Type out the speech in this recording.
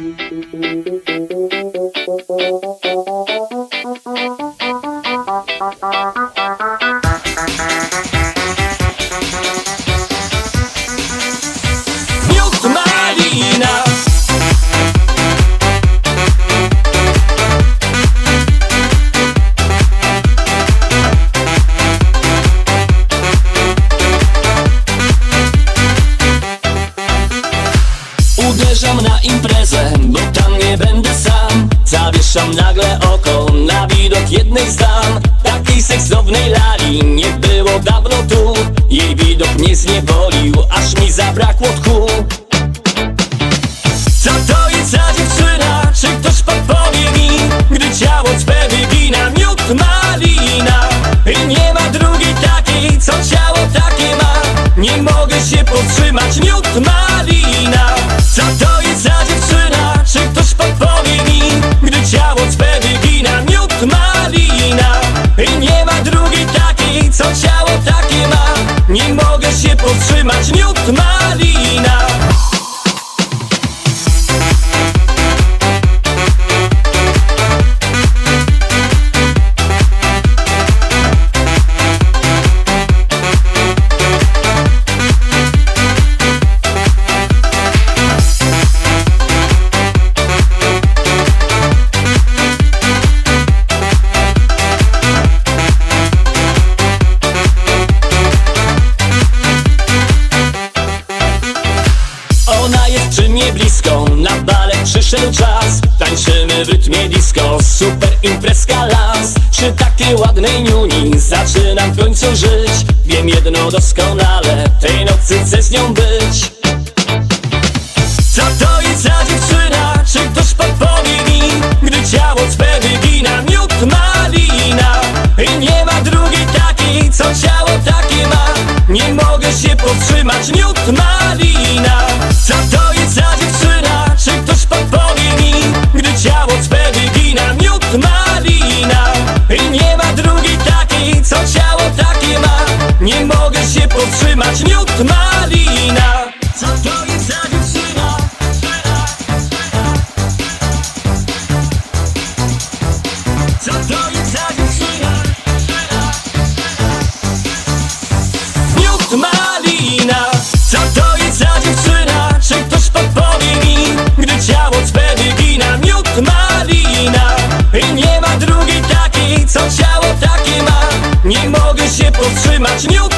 Miód imprezę, bo tam nie będę sam. Zawieszam nagle oko na widok jednej z dam. Takiej seksownej lali nie było dawno tu. Jej widok mnie zniewolił, aż mi zabrakło tchu Nie mogę się powstrzymać, miód malina Jest przy mnie blisko, na balet przyszedł czas. Tańczymy w rytmie disco, super imprezka las. Przy takiej ładnej niuni zaczynam w końcu żyć. Wiem jedno doskonale, tej nocy chcę z nią być Nie mogę się powstrzymać, miód